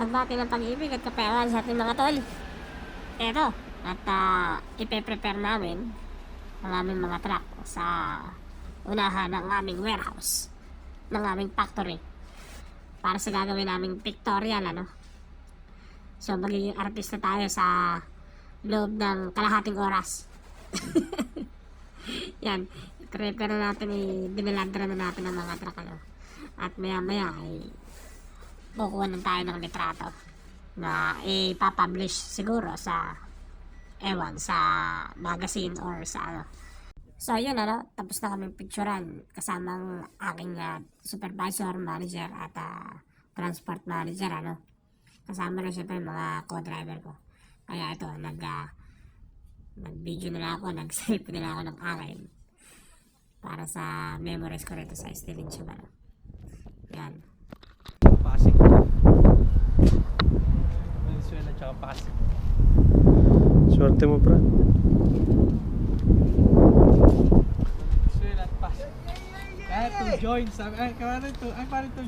pagbati ng pag-ibig at kapayapaan sa ating mga tol. Eto, at uh, ipe-prepare namin ang aming mga truck sa unahan ng aming warehouse, ng aming factory, para sa gagawin naming pictorial, ano. So, magiging artista tayo sa loob ng kalahating oras. Yan, prepare na natin, i-dinilandra na natin ang mga truck, ano. At maya-maya, ay kukuha na tayo ng litrato na ipapublish siguro sa ewan sa magazine or sa ano. So yun ano tapos na kaming picturean kasamang aking ah, supervisor manager at ah, transport manager ano. Kasama na syempre mga co-driver ko. Kaya ito nag ah, nag video na ako nag save na lang ako ng akin para sa memories ko rito sa Estelin Chubano yan Tchau, passe. Senhora tem uma praia? Join, sabi? Ay, kawarin to. Ay, kawarin to.